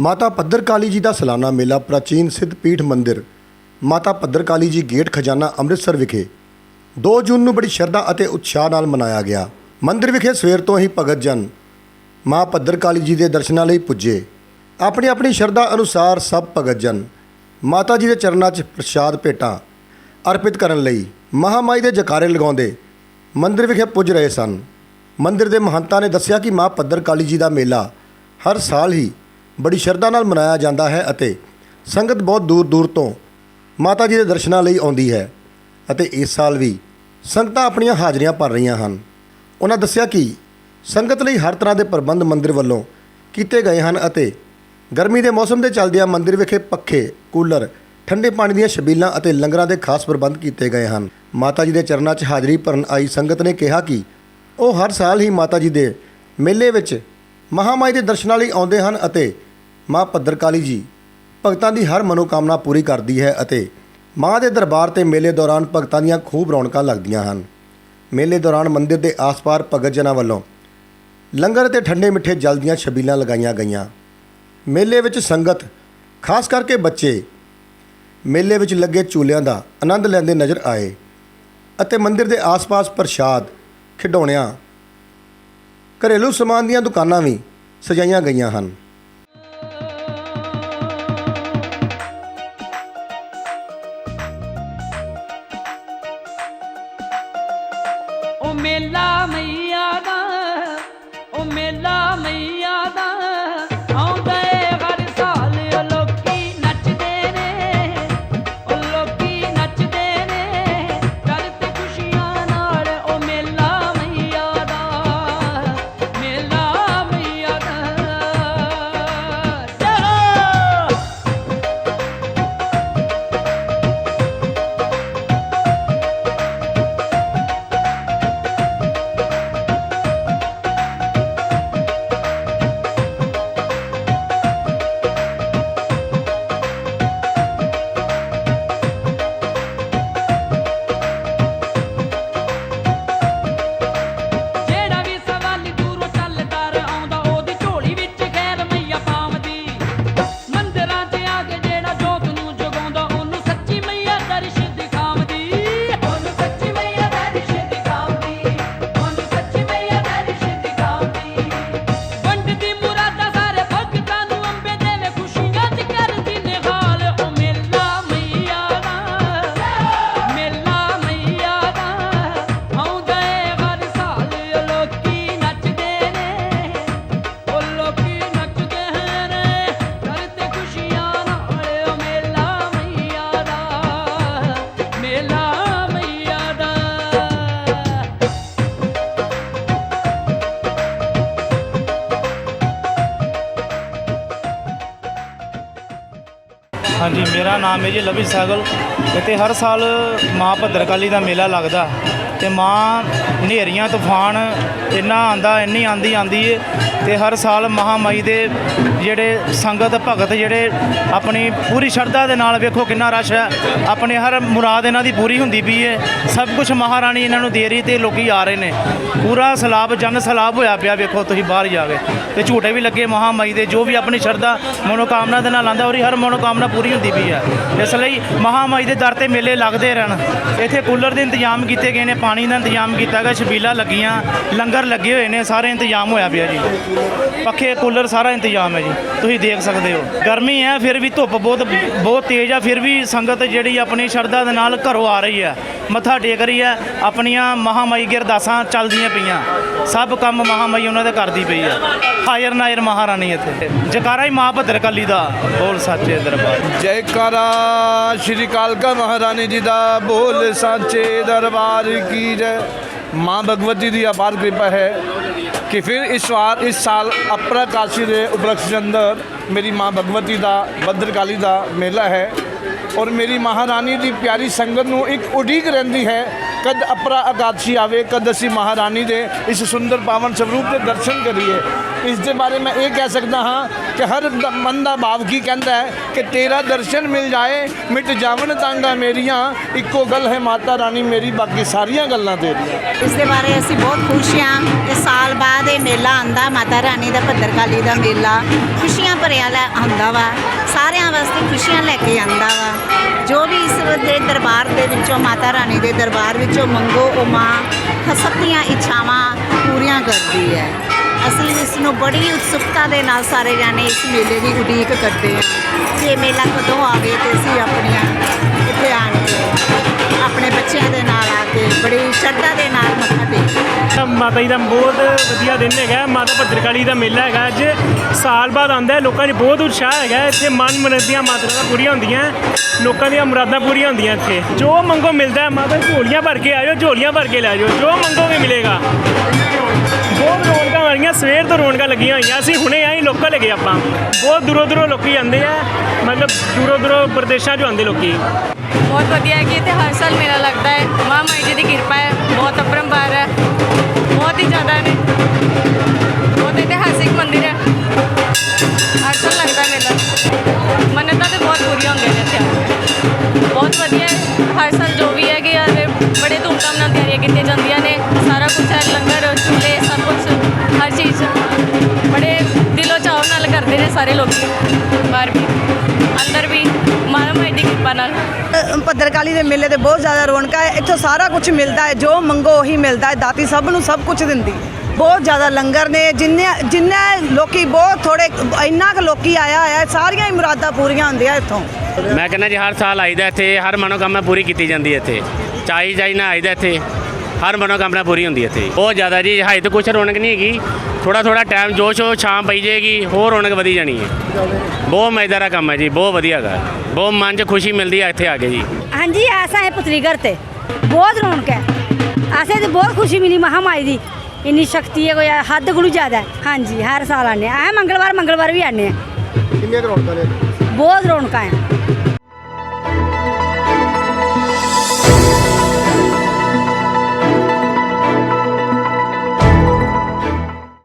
ਮਾਤਾ ਭੱਦਰਕਾਲੀ ਜੀ ਦਾ ਸਾਲਾਨਾ ਮੇਲਾ ਪ੍ਰਾਚੀਨ ਸਿੱਧ ਪੀਠ ਮੰਦਿਰ, ਮਾਤਾ ਭੱਦਰਕਾਲੀ ਜੀ ਗੇਟ ਖਜ਼ਾਨਾ ਅੰਮ੍ਰਿਤਸਰ ਵਿਖੇ। 2 ਜੂਨ ਨੂੰ ਬੜੀ ਸ਼ਰਧਾ ਅਤੇ ਉਤਸ਼ਾਹ ਨਾਲ ਮਨਾਇਆ ਗਿਆ। ਮੰਦਿਰ ਵਿਖੇ ਸਵੇਰ ਤੋਂ ਹੀ ਭਗਤ ਜਨ ਮਾਂ ਭੱਦਰਕਾਲੀ ਜੀ ਦੇ ਦਰਸ਼ਨਾਂ ਲਈ ਪੁੱਜੇ। ਆਪਣੀ ਆਪਣੀ ਸ਼ਰਧਾ ਅਨੁਸਾਰ ਸਭ ਭਗਤ ਜਨ ਮਾਤਾ ਜੀ ਦੇ ਚਰਨਾਂ 'ਚ ਪ੍ਰਸ਼ਾਦ ਭੇਟਾਂ ਅਰਪਿਤ ਕਰਨ ਲਈ ਮਹਾਮਾਈ ਦੇ ਜਕਾਰੇ ਲਗਾਉਂਦੇ ਮੰਦਿਰ ਵਿਖੇ ਪੁੱਜ ਰਹੇ ਸਨ। ਮੰਦਿਰ ਦੇ ਮਹੰਤਾਂ ਨੇ ਦੱਸਿਆ ਕਿ ਮਾਂ ਭੱਦਰਕਾਲੀ ਜੀ ਦਾ ਮੇਲਾ ਹਰ ਸਾਲ ਹੀ ਬੜੀ ਸ਼ਰਧਾ ਨਾਲ ਮਨਾਇਆ ਜਾਂਦਾ ਹੈ ਅਤੇ ਸੰਗਤ ਬਹੁਤ ਦੂਰ ਦੂਰ ਤੋਂ ਮਾਤਾ ਜੀ ਦੇ ਦਰਸ਼ਨਾਂ ਲਈ ਆਉਂਦੀ ਹੈ ਅਤੇ ਇਸ ਸਾਲ ਵੀ ਸੰਗਤਾਂ ਆਪਣੀਆਂ ਹਾਜ਼ਰੀਆਂ ਭਰ ਰਹੀਆਂ ਹਨ। ਉਹਨਾਂ ਦੱਸਿਆ ਕਿ ਸੰਗਤ ਲਈ ਹਰ ਤਰ੍ਹਾਂ ਦੇ ਪ੍ਰਬੰਧ ਮੰਦਿਰ ਵੱਲੋਂ ਕੀਤੇ ਗਏ ਹਨ ਅਤੇ ਗਰਮੀ ਦੇ ਮੌਸਮ ਦੇ ਚੱਲਦਿਆਂ ਮੰਦਿਰ ਵਿਖੇ ਪੱਖੇ, ਕੂਲਰ, ਠੰਡੇ ਪਾਣੀ ਦੀਆਂ ਛਬੀਲਾਂ ਅਤੇ ਲੰਗਰਾਂ ਦੇ ਖਾਸ ਪ੍ਰਬੰਧ ਕੀਤੇ ਗਏ ਹਨ। ਮਾਤਾ ਜੀ ਦੇ ਚਰਨਾਂ 'ਚ ਹਾਜ਼ਰੀ ਭਰਨ ਆਈ ਸੰਗਤ ਨੇ ਕਿਹਾ ਕਿ ਉਹ ਹਰ ਸਾਲ ਹੀ ਮਾਤਾ ਜੀ ਦੇ ਮੇਲੇ ਵਿੱਚ ਮਹਾਮਾਈ ਦੇ ਦਰਸ਼ਨਾਂ ਲਈ ਆਉਂਦੇ ਹਨ ਅਤੇ ਮਾਂ ਭੱਦਰਕਾਲੀ ਜੀ, ਭਗਤਾਂ ਦੀ ਹਰ ਮਨੋਕਾਮਨਾ ਪੂਰੀ ਕਰਦੀ ਹੈ ਅਤੇ ਮਾਂ ਦੇ ਦਰਬਾਰ ਤੇ ਮੇਲੇ ਦੌਰਾਨ ਭਗਤਾਂ ਦੀਆਂ ਖੂਬ ਰੌਣਕਾਂ ਲੱਗਦੀਆਂ ਹਨ। ਮੇਲੇ ਦੌਰਾਨ ਮੰਦਿਰ ਦੇ ਆਸ-ਪਾਰ ਭਗਤ ਜਨਾਂ ਵੱਲੋਂ ਲੰਗਰ ਅਤੇ ਠੰਡੇ ਮਿੱਠੇ ਜਲ ਦੀਆਂ ਛਬੀਲਾਂ ਲਗਾਈਆਂ ਗਈਆਂ। ਮੇਲੇ ਵਿੱਚ ਸੰਗਤ, ਖਾਸ ਕਰਕੇ ਬੱਚੇ, ਮੇਲੇ ਵਿੱਚ ਲੱਗੇ ਝੂਲਿਆਂ ਦਾ ਆਨੰਦ ਲੈਂਦੇ ਨਜ਼ਰ ਆਏ ਅਤੇ ਮੰਦਿਰ ਦੇ ਆਸ-ਪਾਸ ਪ੍ਰਸ਼ਾਦ, ਖਿਡੌਣਿਆਂ, ਘਰੇਲੂ ਸਮਾਨ ਦੀਆਂ ਦੁਕਾਨਾਂ ਵੀ ਸਜਾਈਆਂ ਗਈਆਂ ਹਨ। ਮੇਲਾ ਹਾਂਜੀ, ਮੇਰਾ ਨਾਮ ਹੈ ਜੀ ਲਵੀ ਸਾਗਲ ਇੱਥੇ ਹਰ ਸਾਲ ਮਾਂ ਭੱਦਰਕਾਲੀ ਦਾ ਮੇਲਾ ਲੱਗਦਾ। ਤੇ ਮਾਂ ਹਨੇਰੀਆਂ, ਤੂਫਾਨ ਇੰਨਾ ਆਂਦਾ ਇੰਨੀ ਆਂਦੀ ਆਂਦੀ ਏ ਤੇ ਹਰ ਸਾਲ ਮਹਾਮਾਈ ਦੇ ਜਿਹੜੇ ਸੰਗਤ, ਭਗਤ ਜਿਹੜੇ ਆਪਣੀ ਪੂਰੀ ਸ਼ਰਧਾ ਦੇ ਨਾਲ ਵੇਖੋ ਕਿੰਨਾ ਰਸ਼ ਹੈ, ਆਪਣੇ ਹਰ ਮੁਰਾਦ ਇਹਨਾਂ ਦੀ ਪੂਰੀ ਹੁੰਦੀ ਪਈ ਏ, ਸਭ ਕੁਝ ਮਹਾਰਾਣੀ ਇਹਨਾਂ ਨੂੰ ਦੇ ਰਹੀ ਤੇ ਲੋਕੀ ਆ ਰਹੇ ਨੇ। ਪੂਰਾ ਸਲਾਬ, ਜਨ ਸਲਾਬ ਹੋਇਆ ਪਿਆ ਵੇਖੋ ਤੁਸੀਂ ਬਾਹਰ ਜਾ ਕੇ ਤੇ ਝੂਟੇ ਵੀ ਲੱਗੇ ਮਹਾਮਾਈ ਦੇ, ਜੋ ਵੀ ਆਪਣੀ ਸ਼ਰਧਾ ਮਨੋਕਾਮਨਾ ਦੇ ਨਾਲ ਆਂਦਾ ਉਹਦੀ ਹਰ ਮਨੋਕਾਮਨਾ ਪੂਰੀ ਹੁੰਦੀ ਪਈ ਹੈ। ਇਸ ਲਈ ਮਹਾਮਾਈ ਦੇ ਦਰ ਤੇ ਮੇਲੇ ਲੱਗਦੇ ਰਹਿਣ। ਇੱਥੇ ਕੂਲਰ ਦੇ ਇੰਤਜ਼ਾਮ ਕੀਤੇ ਗਏ ਨੇ ਪਾਣੀ ਦਾ ਇੰਤਜ਼ਾਮ ਕੀਤਾ ਗਿਆ ਛਬੀਲਾਂ ਲੱਗੀਆਂ, ਲੰਗਰ ਲੱਗੇ ਹੋਏ ਨੇ, ਸਾਰੇ ਇੰਤਜ਼ਾਮ ਹੋਇਆ ਪਿਆ ਜੀ। ਪੱਖੇ, ਕੂਲਰ ਸਾਰਾ ਇੰਤਜ਼ਾਮ ਹੈ ਜੀ। ਤੁਸੀਂ ਦੇਖ ਸਕਦੇ ਹੋ। ਗਰਮੀ ਹੈ, ਫਿਰ ਵੀ ਧੁੱਪ ਬਹੁਤ ਬਹੁਤ ਤੇਜ਼ ਆ, ਫਿਰ ਵੀ ਸੰਗਤ ਜਿਹੜੀ ਆਪਣੀ ਸ਼ਰਧਾ ਦੇ ਨਾਲ ਘਰੋਂ ਆ ਰਹੀ ਹੈ। ਮੱਥਾ ਟੇਕ ਰਹੀ ਹੈ, ਆਪਣੀਆਂ ਮਹਾਮਾਈ ਕੀ ਅਰਦਾਸਾਂ ਚੱਲਦੀਆਂ ਪਈਆਂ। ਸਭ ਕੰਮ ਮਹਾਮਾਈ ਉਹਨਾਂ ਦੇ ਕਰਦੀ ਪਈ ਹੈ। ਹਾਇਰ ਨਾਇਰ ਮਹਾਰਾਣੀ ਇੱਥੇ। ਜਕਾਰਾ ਹੀ ਮਾਂ ਭਦਰ ਕੱਲੀ ਦਾ। ਬੋਲ ਸੱਚੇ ਦਰਬਾਰ। ਜੈਕਾਰਾ, ਸ਼੍ਰੀ ਕਾਲਕਾ ਮਹਾਰਾਣੀ ਜੀ ਦਾ ਬੋਲ ਸਾਚੇ ਦਰਬਾਰ ਕੀ चीज़ है माँ भगवती जी अपार कृपा है कि फिर इस बार इस साल अपरा काशी के उपलक्ष्य के अंदर मेरी माँ भगवती का भद्रकाली का मेला है ਔਰ ਮੇਰੀ ਮਹਾਰਾਣੀ ਦੀ ਪਿਆਰੀ ਸੰਗਤ ਨੂੰ ਇੱਕ ਉਡੀਕ ਰਹਿੰਦੀ ਹੈ ਕਦ ਅਪਰਾ ਅਗਾਤਸ਼ੀ ਆਵੇ, ਕਦ ਅਸੀਂ ਮਹਾਰਾਣੀ ਦੇ ਇਸ ਸੁੰਦਰ ਪਾਵਨ ਸਰੂਪ ਦੇ ਦਰਸ਼ਨ ਕਰੀਏ। ਇਸ ਦੇ ਬਾਰੇ ਮੈਂ ਇਹ ਕਹਿ ਸਕਦਾ ਹਾਂ ਕਿ ਹਰ ਮਨ ਦਾ ਭਾਵ ਕੀ ਕਹਿੰਦਾ ਹੈ ਕਿ ਤੇਰਾ ਦਰਸ਼ਨ ਮਿਲ ਜਾਏ, ਮਿਟ ਜਾਵਣ ਤਾਂਗਾ ਮੇਰੀਆਂ, ਇੱਕੋ ਗੱਲ ਹੈ ਮਾਤਾ ਰਾਣੀ ਮੇਰੀ, ਬਾਕੀ ਸਾਰੀਆਂ ਗੱਲਾਂ ਤੇਰੀਆਂ। ਇਸ ਦੇ ਬਾਰੇ ਅਸੀਂ ਬਹੁਤ ਖੁਸ਼ ਹਾਂ ਕਿ ਸਾਲ ਬਾਅਦ ਇਹ ਮੇਲਾ ਆਂਦਾ ਮਾਤਾ ਰਾਣੀ ਦਾ ਭੱਦਰਕਾਲੀ ਦਾ ਮੇਲਾ। ਖੁਸ਼ੀਆਂ ਭਰਿਆ ਲੈ ਆਉਂਦਾ ਵਾ, ਸਾਰਿਆਂ ਵਾਸਤੇ ਖੁਸ਼ੀਆਂ ਲੈ ਕੇ ਆਂਦਾ ਵਾ। ਜੋ ਵੀ ਇਸ ਦੇ ਦਰਬਾਰ ਦੇ ਵਿੱਚੋਂ ਮਾਤਾ ਰਾਣੀ ਦੇ ਦਰਬਾਰ ਵਿੱਚ ਜੋ ਮੰਗੋ ਉਹ ਮਾਂ ਸਭ ਦੀਆਂ ਇੱਛਾਵਾਂ ਪੂਰੀਆਂ ਕਰਦੀ ਹੈ। ਅਸੀਂ ਇਸ ਨੂੰ ਬੜੀ ਉਤਸੁਕਤਾ ਦੇ ਨਾਲ ਸਾਰੇ ਜਾਣੇ ਇਸ ਮੇਲੇ ਦੀ ਉਡੀਕ ਕਰਦੇ ਹਾਂ। ਕਿ ਇਹ ਮੇਲਾ ਕਦੋਂ ਆਵੇ ਤੇ ਅਸੀਂ ਆਪਣੀਆਂ ਇੱਥੇ ਆਣ ਕੇ, ਆਪਣੇ ਬੱਚਿਆਂ ਦੇ ਨਾਲ ਆ ਕੇ, ਬੜੀ ਸ਼ਰਧਾ ਦੇ ਨਾਲ ਮਾਤਾ ਜੀ ਦਾ ਬਹੁਤ ਵਧੀਆ ਦਿਨ ਹੈਗਾ। ਮਾਤਾ ਭੱਦਰਕਾਲੀ ਦਾ ਮੇਲਾ ਹੈਗਾ। ਅੱਜ ਸਾਲ ਬਾਅਦ ਆਉਂਦਾ ਹੈ। ਲੋਕਾਂ 'ਚ ਬਹੁਤ ਉਤਸ਼ਾਹ ਹੈਗਾ। ਇੱਥੇ ਮਨ ਮਨਦੀਆਂ ਮਾਤਰਾਵਾਂ ਪੂਰੀਆਂ ਹੁੰਦੀਆਂ ਲੋਕਾਂ ਦੀਆਂ ਮੁਰਾਦਾਂ ਪੂਰੀਆਂ ਹੁੰਦੀਆਂ ਇੱਥੇ। ਜੋ ਮੰਗੋ ਮਿਲਦਾ ਹੈ। ਮਾਤਾ ਝੋਲੀਆਂ ਭਰ ਕੇ ਆਇਓ। ਝੋਲੀਆਂ ਭਰ ਕੇ ਲੈ ਜਾਓ। ਜੋ ਮੰਗੋਗੇ ਮਿਲੇਗਾ। ਬਹੁਤ ਰੌਣਕਾਂ ਵਾਲੀਆਂ। ਸਵੇਰ ਤੋਂ ਰੌਣਕਾਂ ਲੱਗੀਆਂ ਹੋਈਆਂ। ਅਸੀਂ ਹੁਣੇ ਆਏ ਲੋਕਲ ਹੈਗੇ ਆਪਾਂ। ਬਹੁਤ ਦੂਰੋਂ ਦੂਰੋਂ ਲੋਕੀ ਆਉਂਦੇ ਆ। ਮਤਲਬ ਦੂਰੋਂ ਦੂਰੋਂ ਪ੍ਰਦੇਸ਼ਾਂ 'ਚੋਂ ਆਉਂਦੇ ਲੋਕੀ। ਬਹੁਤ ਵਧੀਆ ਹੈ ਕਿ ਇੱਥੇ ਹਰ ਸਾਲ ਮੇਲਾ ਲੱਗਦਾ ਹੈ। ਮਾਂ ਮਾਈ ਜੀ ਦੀ ਕਿਰਪਾ ਹੈ। ਬਹੁਤ ਅਪਰੰਪਾਰ ਹੈ। ਬਹੁਤ ਹੀ ਜ਼ਿਆਦਾ ਨੇ। ਬਹੁਤ ਇਤਿਹਾਸਿਕ ਮੰਦਿਰ ਹੈ। ਹਰ ਸਾਲ ਲੱਗਦਾ ਹੈ ਮੇਲਾ। ਮੰਨਤਾਂ ਤੇ ਬਹੁਤ ਪੂਰੀਆਂ ਹੁੰਦੀਆਂ ਨੇ ਇੱਥੇ ਆ ਕੇ। ਬਹੁਤ ਵਧੀਆ ਹੈ। ਹਰ ਸਾਲ ਜੋ ਵੀ ਹੈਗੇ ਆ ਯਾਰ ਬੜੇ ਧੂਮਧਾਮ ਨਾਲ ਤਿਆਰੀਆਂ ਕੀਤੀਆਂ ਜਾਂਦੀਆਂ ਨੇ। ਸਾਰਾ ਕੁਝ ਹੈ, ਲੰਗਰ, ਝੂਲੇ, ਸਭ ਕੁਝ ਹਰ ਚੀਜ਼। ਬੜੇ ਦਿਲੋਂ ਚਾਅ ਨਾਲ ਕਰਦੇ ਨੇ ਸਾਰੇ ਲੋਕੀ। ਬਾਹਰ ਵੀ, ਅੰਦਰ ਵੀ ਮਾਂ ਦੀ ਕਿਰਪਾ ਨਾਲ। ਭੱਦਰਕਾਲੀ ਦੇ ਮੇਲੇ ਤੇ ਬਹੁਤ ਜ਼ਿਆਦਾ ਰੌਣਕਾਂ ਹੈ। ਇੱਥੋਂ ਸਾਰਾ ਕੁਝ ਮਿਲਦਾ ਹੈ ਜੋ ਮੰਗੋ ਉਹੀ ਮਿਲਦਾ ਹੈ। ਦਾਤੀ ਸਭ ਨੂੰ ਸਭ ਕੁਝ ਦਿੰਦੀ। ਬਹੁਤ ਜ਼ਿਆਦਾ ਲੰਗਰ ਨੇ ਜਿੰਨੇ ਜਿੰਨੇ ਲੋਕੀ ਬਹੁਤ ਥੋੜੇ ਇੰਨਾ ਕੁ ਲੋਕੀ ਆਇਆ ਹੋਇਆ ਹੈ, ਸਾਰੀਆਂ ਹੀ ਮੁਰਾਦਾਂ ਪੂਰੀਆਂ ਹੁੰਦੀਆਂ ਇੱਥੋਂ। ਮੈਂ ਕਹਿੰਦਾ ਜੀ ਹਰ ਸਾਲ ਆਈਦਾ ਇੱਥੇ ਹਰ ਮਨੋਕਾਮਨਾ ਪੂਰੀ ਕੀਤੀ ਜਾਂਦੀ ਹੈ ਇੱਥੇ। ਚਾਈ ਜਾਈ ਨਾ ਆਈਦਾ ਇੱਥੇ। ਹਰ ਮਨੋਕਾਮਨਾ ਪੂਰੀ ਹੁੰਦੀ ਹੈ ਇੱਥੇ ਬਹੁਤ ਜ਼ਿਆਦਾ ਜੀ ਹਾਈ ਤਾਂ ਕੁਛ ਰੌਣਕ ਨਹੀਂ ਹੈਗੀ। ਥੋੜਾ ਥੋੜਾ ਟਾਈਮ ਜੋਸ਼ ਹੋ ਸ਼ਾਮ ਪਈ ਜਾਏਗੀ ਹੋਰ ਰੌਣਕ ਵਧੀ ਜਾਣੀ ਹੈ। ਬਹੁਤ ਮਜ਼ੇਦਾਰ ਕੰਮ ਹੈ ਜੀ ਬਹੁਤ ਵਧੀਆ ਹੈਗਾ। ਬਹੁਤ ਮਨ 'ਚ ਖੁਸ਼ੀ ਮਿਲਦੀ ਹੈ ਇੱਥੇ ਆ ਕੇ ਜੀ। ਹਾਂਜੀ ਐਸਾ ਹੈ ਪੁਤਲੀਗੜ ਤੇ। ਬਹੁਤ ਰੌਣਕ ਹੈ। ਐਸੇ ਤੇ ਬਹੁਤ ਖੁਸ਼ੀ ਮਿਲੀ ਮਹਾਮਾਈ ਦੀ। ਇੰਨੀ ਸ਼ਕਤੀ ਹੈ ਕੋਈ ਹੱਦ ਕੋਲੋਂ ਜ਼ਿਆਦਾ। ਹਾਂਜੀ ਹਰ ਸਾਲ ਆਉਂਦੇ ਆ ਮੰਗਲਵਾਰ ਮੰਗਲਵਾਰ ਵੀ ਆਉਂਦੇ ਆ ਕਿੰਨੀਆਂ ਰੌਣਕਾਂ ਨੇ ਬਹੁਤ ਰੌਣਕਾਂ ਹੈ।